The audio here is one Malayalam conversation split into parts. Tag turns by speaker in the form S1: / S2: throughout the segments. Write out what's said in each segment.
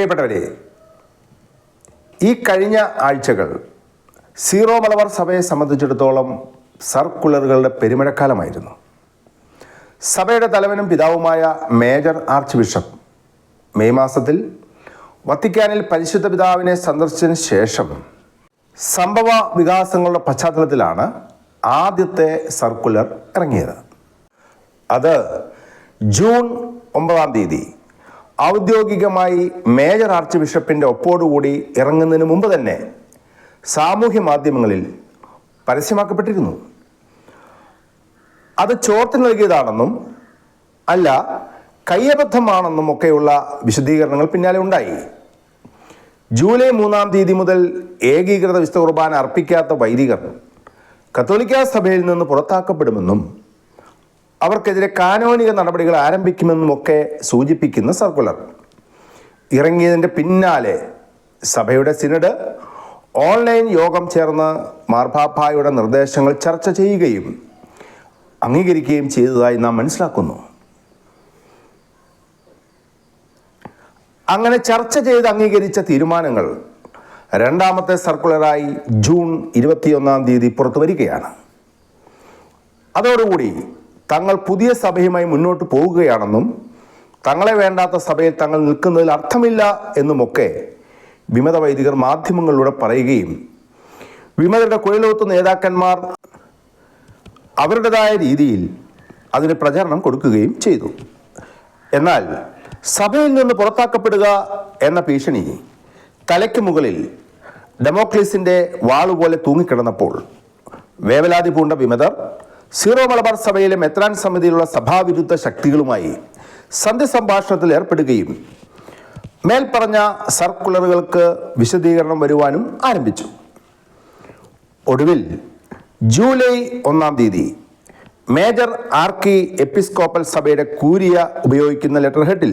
S1: പ്രിയപ്പെട്ടവരെ ഈ കഴിഞ്ഞ ആഴ്ചകൾ സീറോ മലബാർ സഭയെ സംബന്ധിച്ചിടത്തോളം സർക്കുലറുകളുടെ പെരുമഴക്കാലമായിരുന്നു. സഭയുടെ തലവനും പിതാവുമായ മേജർ ആർച്ച് ബിഷപ്പ് മെയ് മാസത്തിൽ വത്തിക്കാനിൽ പരിശുദ്ധ പിതാവിനെ സന്ദർശിച്ചതിന് ശേഷം സംഭവ വികാസങ്ങളുടെ പശ്ചാത്തലത്തിലാണ് ആദ്യത്തെ സർക്കുലർ ഇറങ്ങിയത്. അത് ജൂൺ ഒമ്പതാം തീയതി ഔദ്യോഗികമായി മേജർ ആർച്ച് ബിഷപ്പിന്റെ ഒപ്പോടുകൂടി ഇറങ്ങുന്നതിന് മുമ്പ് തന്നെ സാമൂഹ്യ മാധ്യമങ്ങളിൽ പരസ്യമാക്കപ്പെട്ടിരുന്നു. അത് ചോർത്തി നൽകിയതാണെന്നും അല്ല കയ്യബദ്ധമാണെന്നും ഒക്കെയുള്ള വിശദീകരണങ്ങൾ പിന്നാലെ ഉണ്ടായി. ജൂലൈ മൂന്നാം തീയതി മുതൽ ഏകീകൃത വിശുദ്ധ കുർബാന അർപ്പിക്കാത്ത വൈദികർ കത്തോലിക്ക സഭയിൽ നിന്ന് പുറത്താക്കപ്പെടുമെന്നും അവർക്കെതിരെ കാനോനിക നടപടികൾ ആരംഭിക്കുമെന്നുമൊക്കെ സൂചിപ്പിക്കുന്ന സർക്കുലർ. ഇറങ്ങിയതിന്റെ പിന്നാലെ സഭയുടെ സിനഡ് ഓൺലൈൻ യോഗം ചേർന്ന് മാർപ്പാപ്പായുടെ നിർദ്ദേശങ്ങൾ ചർച്ച ചെയ്യുകയും അംഗീകരിക്കുകയും ചെയ്തതായി നാം മനസ്സിലാക്കുന്നു. അങ്ങനെ ചർച്ച ചെയ്ത് അംഗീകരിച്ച തീരുമാനങ്ങൾ രണ്ടാമത്തെ സർക്കുലറായി ജൂൺ ഇരുപത്തിയൊന്നാം തീയതി പുറത്തു വരികയാണ്. അതോടുകൂടി തങ്ങൾ പുതിയ സഭയുമായി മുന്നോട്ട് പോവുകയാണെന്നും തങ്ങളെ വേണ്ടാത്ത സഭയിൽ തങ്ങൾ നിൽക്കുന്നതിൽ അർത്ഥമില്ല എന്നുമൊക്കെ വിമത വൈദികർ മാധ്യമങ്ങളിലൂടെ പറയുകയും വിമതരുടെ കുഴലോത്ത് നേതാക്കന്മാർ അവരുടേതായ രീതിയിൽ അതിന് പ്രചരണം കൊടുക്കുകയും ചെയ്തു. എന്നാൽ സഭയിൽ നിന്ന് പുറത്താക്കപ്പെടുക എന്ന ഭീഷണി തലയ്ക്ക് മുകളിൽ ഡെമോക്രസിന്റെ വാളുപോലെ തൂങ്ങിക്കിടന്നപ്പോൾ വേവലാതി പൂണ്ട വിമതർ സീറോ മലബാർ സഭയിലെ മെത്രാൻ സമിതിയിലുള്ള സഭാവിരുദ്ധ ശക്തികളുമായി സന്ധി സംഭാഷണത്തിൽ ഏർപ്പെടുകയും മേൽപ്പറഞ്ഞ സർക്കുലറുകൾക്ക് വിശദീകരണം വരുവാനും ആരംഭിച്ചു. ഒടുവിൽ ജൂലൈ ഒന്നാം തീയതി മേജർ ആർക്കി എപ്പിസ്കോപ്പൽ സഭയുടെ കൂരിയ ഉപയോഗിക്കുന്ന ലെറ്റർ ഹെഡിൽ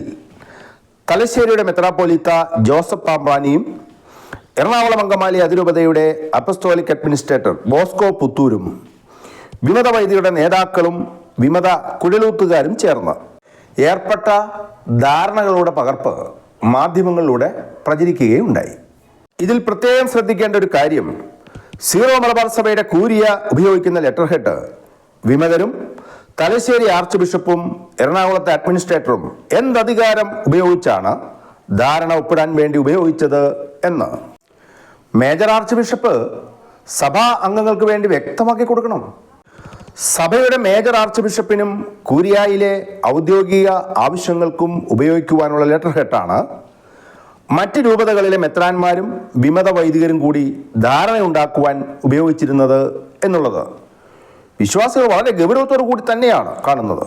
S1: തലശ്ശേരിയുടെ മെത്രാപ്പോലിത്ത ജോസഫ് പാമ്പാനിയും എറണാകുളം അങ്കമാലി അതിരൂപതയുടെ അപ്പസ്തോലിക് അഡ്മിനിസ്ട്രേറ്റർ ബോസ്കോ പുത്തൂരും വിമത വൈദികരുടെ നേതാക്കളും വിമത കുഴലൂത്തുകാരും ചേർന്ന് ഏർപ്പെട്ട ധാരണകളുടെ പകർപ്പ് മാധ്യമങ്ങളിലൂടെ പ്രചരിക്കുകയുണ്ടായി. ഇതിൽ പ്രത്യേകം ശ്രദ്ധിക്കേണ്ട ഒരു കാര്യം സീറോ മലബാർ സഭയുടെ കൂരിയ ഉപയോഗിക്കുന്ന ലെറ്റർ ഹെഡ് വിമതരും തലശ്ശേരി ആർച്ച് ബിഷപ്പും എറണാകുളത്തെ അഡ്മിനിസ്ട്രേറ്ററും എന്തധികാരം ഉപയോഗിച്ചാണ് ധാരണ ഒപ്പിടാൻ വേണ്ടി ഉപയോഗിച്ചത് എന്ന്. മേജർ ആർച്ച് ബിഷപ്പ് സഭാ അംഗങ്ങൾക്ക് വേണ്ടി വ്യക്തമാക്കി കൊടുക്കണം. സഭയുടെ മേജർ ആർച്ച് ബിഷപ്പിനും കൂരിയായിലെ ഔദ്യോഗിക ആവശ്യങ്ങൾക്കും ഉപയോഗിക്കുവാനുള്ള ലെറ്റർ ഹെഡാണ്. മറ്റ് രൂപതകളിലെ മെത്രാന്മാരും വിമത വൈദികരും കൂടി ധാരണയുണ്ടാക്കുവാൻ ഉപയോഗിച്ചിരുന്നത് എന്നുള്ളത് വിശ്വാസികൾ വളരെ ഗൗരവത്തോടു കൂടി തന്നെയാണ് കാണുന്നത്.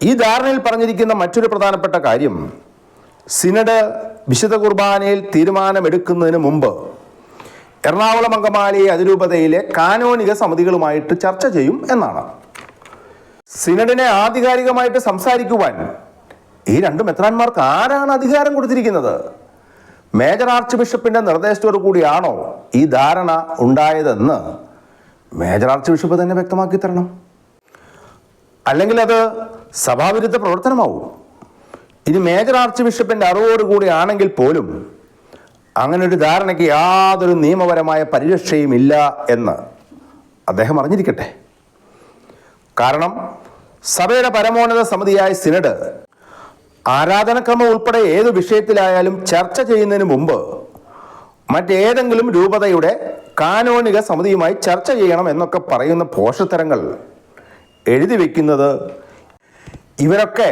S1: ഈ ധാരണയിൽ പറഞ്ഞിരിക്കുന്ന മറ്റൊരു പ്രധാനപ്പെട്ട കാര്യം സിനഡ് വിശുദ്ധ കുർബാനയിൽ തീരുമാനമെടുക്കുന്നതിന് മുമ്പ് എറണാകുളം അങ്കമാലി അതിരൂപതയിലെ കാനോനിക സമിതികളുമായിട്ട് ചർച്ച ചെയ്യും എന്നാണ്. സിനഡിനെ ആധികാരികമായിട്ട് സംസാരിക്കുവാൻ ഈ രണ്ട് മെത്രാന്മാർക്ക് ആരാണ് അധികാരം കൊടുത്തിരിക്കുന്നത്? മേജർ ആർച്ച് ബിഷപ്പിന്റെ നിർദ്ദേശത്തോടു കൂടിയാണോ ഈ ധാരണ ഉണ്ടായതെന്ന് മേജർ ആർച്ച് ബിഷപ്പ് തന്നെ വ്യക്തമാക്കി തരണം. അല്ലെങ്കിൽ അത് സഭാവിരുദ്ധ പ്രവർത്തനമാവും. ഇനി മേജർ ആർച്ച് ബിഷപ്പിന്റെ അറിവോടുകൂടി ആണെങ്കിൽ പോലും അങ്ങനെ ഒരു ധാരണയ്ക്ക് യാതൊരു നിയമപരമായ പരിരക്ഷയും ഇല്ല എന്ന് അദ്ദേഹം അറിഞ്ഞിരിക്കട്ടെ. കാരണം സഭയുടെ പരമോന്നത സമിതിയായ സിനഡ് ആരാധനക്രമം ഉൾപ്പെടെ ഏത് വിഷയത്തിലായാലും ചർച്ച ചെയ്യുന്നതിന് മുമ്പ് മറ്റേതെങ്കിലും രൂപതയുടെ കാനോണിക സമിതിയുമായി ചർച്ച ചെയ്യണം എന്നൊക്കെ പറയുന്ന പോഷത്തരങ്ങൾ എഴുതി വയ്ക്കുന്നത് ഇവരൊക്കെ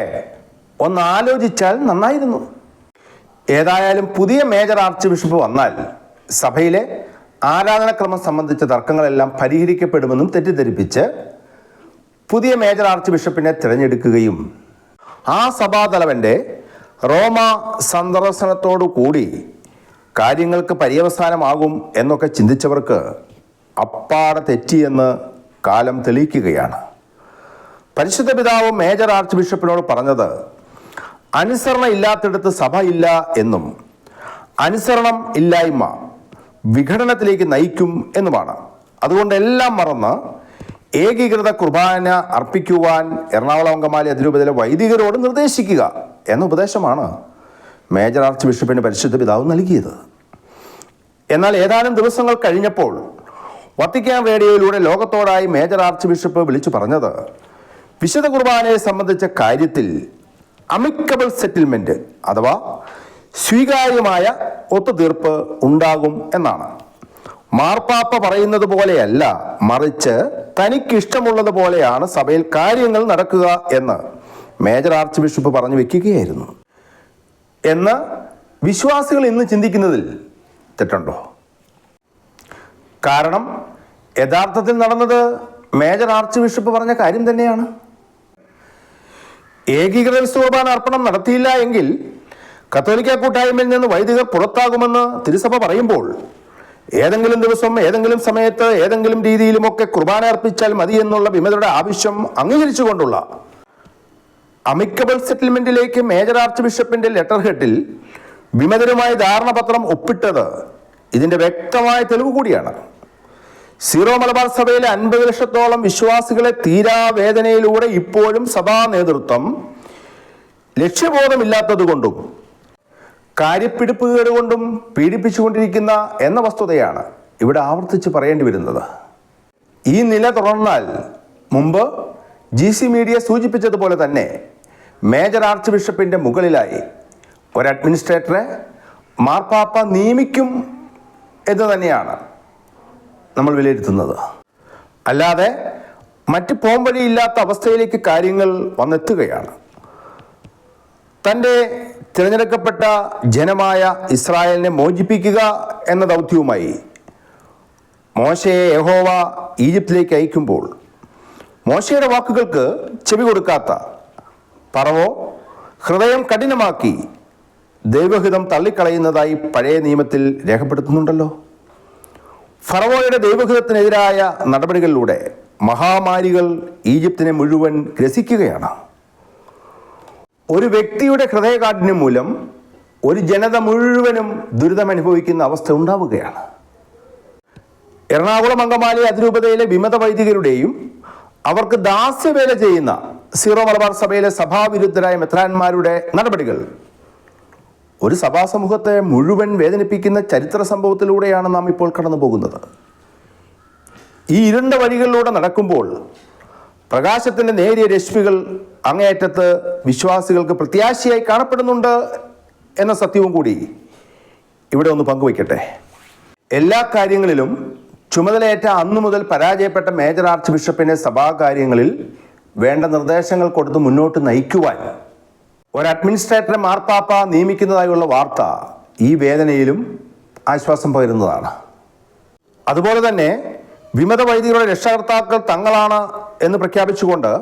S1: ഒന്ന് ആലോചിച്ചാൽ നന്നായിരുന്നു. ഏതായാലും പുതിയ മേജർ ആർച്ച് ബിഷപ്പ് വന്നാൽ സഭയിലെ ആരാധനാക്രമം സംബന്ധിച്ച തർക്കങ്ങളെല്ലാം പരിഹരിക്കപ്പെടുമെന്നും തെറ്റിദ്ധരിപ്പിച്ച് പുതിയ മേജർ ആർച്ച് ബിഷപ്പിനെ തിരഞ്ഞെടുക്കുകയും ആ സഭാതലവന്റെ റോമ സന്ദർശനത്തോടു കൂടി കാര്യങ്ങൾക്ക് പര്യവസാനമാകും എന്നൊക്കെ ചിന്തിച്ചവർക്ക് അപ്പാടെ തെറ്റിയെന്ന് കാലം തെളിയിക്കുകയാണ്. പരിശുദ്ധ പിതാവ് മേജർ ആർച്ച് ബിഷപ്പിനോട് പറഞ്ഞത് അനുസരണ ഇല്ലാത്തിടത്ത് സഭ ഇല്ല എന്നും അനുസരണം ഇല്ലായ്മ വിഘടനത്തിലേക്ക് നയിക്കും എന്നുമാണ്. അതുകൊണ്ട് എല്ലാം മറന്ന് ഏകീകൃത കുർബാന അർപ്പിക്കുവാൻ എറണാകുളം അങ്കമാലി അതിരൂപതയിലെ വൈദികരോട് നിർദ്ദേശിക്കുക എന്ന ഉപദേശമാണ് മേജർ ആർച്ച് ബിഷപ്പിന് പരിശുദ്ധ പിതാവ് നൽകിയത്. എന്നാൽ ഏതാനും ദിവസങ്ങൾ കഴിഞ്ഞപ്പോൾ വത്തിക്കാൻ റേഡിയോയിലൂടെ ലോകത്തോടായി മേജർ ആർച്ച് ബിഷപ്പ് വിളിച്ചു പറഞ്ഞത് വിശുദ്ധ കുർബാനയെ സംബന്ധിച്ച കാര്യത്തിൽ അമിക്കബിൾ സെറ്റിൽമെന്റ് അഥവാ സ്വീകാര്യമായ ഒത്തുതീർപ്പ് ഉണ്ടാകും എന്നാണ്. മാർപ്പാപ്പ പറയുന്നത് പോലെയല്ല മറിച്ച് തനിക്കിഷ്ടമുള്ളത് പോലെയാണ് സഭയിൽ കാര്യങ്ങൾ നടക്കുക എന്ന് മേജർ ആർച്ച് ബിഷപ്പ് പറഞ്ഞു വെക്കുകയായിരുന്നു. എന്ന് വിശ്വാസികൾ ഇന്ന് ചിന്തിക്കുന്നതിൽ തെറ്റുണ്ടോ? കാരണം യഥാർത്ഥത്തിൽ നടന്നത് മേജർ ആർച്ച് ബിഷപ്പ് പറഞ്ഞ കാര്യം തന്നെയാണ്. ഏകീകൃത വിശ്വകുർബാന അർപ്പണം നടത്തിയില്ല എങ്കിൽ കത്തോലിക്ക കൂട്ടായ്മയിൽ നിന്ന് വൈദികർ പുറത്താകുമെന്ന് തിരുസഭ പറയുമ്പോൾ ഏതെങ്കിലും ദിവസം ഏതെങ്കിലും സമയത്ത് ഏതെങ്കിലും രീതിയിലുമൊക്കെ കുർബാന അർപ്പിച്ചാൽ മതി എന്നുള്ള വിമതരുടെ ആവശ്യം അംഗീകരിച്ചുകൊണ്ടുള്ള അമിക്കബിൾ സെറ്റിൽമെന്റിലേക്ക് മേജർ ആർച്ച് ബിഷപ്പിന്റെ ലെറ്റർ ഹെഡിൽ വിമതരുമായി ധാരണപത്രം ഒപ്പിട്ടത് ഇതിന്റെ വ്യക്തമായ തെളിവ് കൂടിയാണ്. സീറോ മലബാർ സഭയിലെ അൻപത് ലക്ഷത്തോളം വിശ്വാസികളെ തീരാവേദനയിലൂടെ ഇപ്പോഴും സഭാ നേതൃത്വം ലക്ഷ്യബോധമില്ലാത്തതുകൊണ്ടും കാര്യപ്പിടിപ്പുകേട് കൊണ്ടും പീഡിപ്പിച്ചുകൊണ്ടിരിക്കുന്ന എന്ന വസ്തുതയാണ് ഇവിടെ ആവർത്തിച്ച് പറയേണ്ടി വരുന്നത്. ഈ നില തുടർന്നാൽ മുമ്പ് ജി സി മീഡിയ സൂചിപ്പിച്ചതുപോലെ തന്നെ മേജർ ആർച്ച് ബിഷപ്പിന്റെ മുകളിലായി ഒരു അഡ്മിനിസ്ട്രേറ്ററെ മാർപ്പാപ്പ നിയമിക്കും എന്ന് തന്നെയാണ്. നമ്മൾ വിലയിരുത്തുന്നത്. അല്ലാതെ മറ്റ് പോംവഴിയില്ലാത്ത അവസ്ഥയിലേക്ക് കാര്യങ്ങൾ വന്നെത്തുകയാണ്. തന്റെ തിരഞ്ഞെടുക്കപ്പെട്ട ജനമായ ഇസ്രായേലിനെ മോചിപ്പിക്കുക എന്ന ദൗത്യവുമായി മോശയെ യഹോവ ഈജിപ്തിലേക്ക് അയക്കുമ്പോൾ മോശയുടെ വാക്കുകൾക്ക് ചെവി കൊടുക്കാത്ത പറവോ ഹൃദയം കഠിനമാക്കി ദൈവഹിതം തള്ളിക്കളയുന്നതായി പഴയ നിയമത്തിൽ രേഖപ്പെടുത്തുന്നുണ്ടല്ലോ. ഫറവോയുടെ ദൈവഹിതത്തിനെതിരായ നടപടികളിലൂടെ മഹാമാരികൾ ഈജിപ്തിനെ മുഴുവൻ ഗ്രസിക്കുകയാണ്. ഒരു വ്യക്തിയുടെ ഹൃദയകാഠിന്യം മൂലം ഒരു ജനത മുഴുവനും ദുരിതം അനുഭവിക്കുന്ന അവസ്ഥ ഉണ്ടാവുകയാണ്. എറണാകുളം അങ്കമാലി അതിരൂപതയിലെ വിമത വൈദികരുടെയും അവർക്ക് ദാസ്യവേല ചെയ്യുന്ന സീറോ മലബാർ സഭയിലെ സഭാവിരുദ്ധരായ മെത്രാന്മാരുടെ നടപടികൾ ഒരു സഭാസമൂഹത്തെ മുഴുവൻ വേദനിപ്പിക്കുന്ന ചരിത്ര സംഭവത്തിലൂടെയാണ് നാം ഇപ്പോൾ കടന്നു പോകുന്നത് ഈ ഇരുണ്ട വഴികളിലൂടെ നടക്കുമ്പോൾ പ്രകാശത്തിന്റെ നേരിയ രശ്മികൾ അങ്ങേയറ്റത്ത് വിശ്വാസികൾക്ക് പ്രത്യാശയായി കാണപ്പെടുന്നുണ്ട് എന്ന സത്യവും കൂടി ഇവിടെ ഒന്ന് പങ്കുവയ്ക്കട്ടെ. എല്ലാ കാര്യങ്ങളിലും ചുമതലയേറ്റ അന്നു മുതൽ പരാജയപ്പെട്ട മേജർ ആർച്ച് ബിഷപ്പിനെ സഭാകാര്യങ്ങളിൽ വേണ്ട നിർദ്ദേശങ്ങൾ കൊടുത്ത് മുന്നോട്ട് നയിക്കുവാൻ ഒരു അഡ്മിനിസ്ട്രേറ്ററെ മാർപ്പാപ്പ നിയമിക്കുന്നതായുള്ള വാർത്ത ഈ വേദനയിലും ആശ്വാസം പകരുന്നതാണ്. അതുപോലെ തന്നെ വിമത വൈദികരുടെ രക്ഷകർത്താക്കൾ തങ്ങളാണ് എന്ന് പ്രഖ്യാപിച്ചുകൊണ്ട്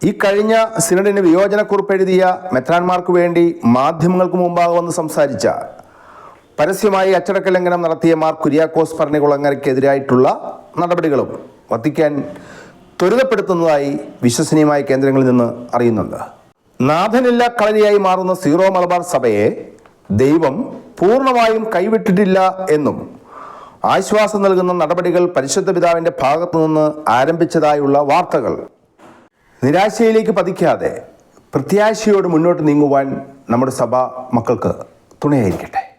S1: ഈ കഴിഞ്ഞ സിനഡിന് വിയോജനക്കുറിപ്പ് എഴുതിയ മെത്രാൻമാർക്ക് വേണ്ടി മാധ്യമങ്ങൾക്ക് മുമ്പാകെ വന്ന് സംസാരിച്ച പരസ്യമായി അച്ചടക്ക ലംഘനം നടത്തിയ മാർ കുര്യാക്കോസ് ഭരണകുളങ്ങരയ്ക്കെതിരായിട്ടുള്ള നടപടികളും വത്തിക്കാൻ ത്വരിതപ്പെടുത്തുന്നതായി വിശ്വസനീയമായ കേന്ദ്രങ്ങളിൽ നിന്ന് അറിയുന്നുണ്ട്. നാഥനില്ല കളരിയായി മാറുന്ന സീറോ മലബാർ സഭയെ ദൈവം പൂർണമായും കൈവിട്ടിട്ടില്ല എന്നും ആശ്വാസം നൽകുന്ന നടപടികൾ പരിശുദ്ധ പിതാവിന്റെ ഭാഗത്തു നിന്ന് ആരംഭിച്ചതായുള്ള വാർത്തകൾ. നിരാശയിലേക്ക് പതിക്കാതെ പ്രത്യാശയോട് മുന്നോട്ട് നീങ്ങുവാൻ നമ്മുടെ സഭ മക്കൾക്ക് തുണയായിരിക്കട്ടെ.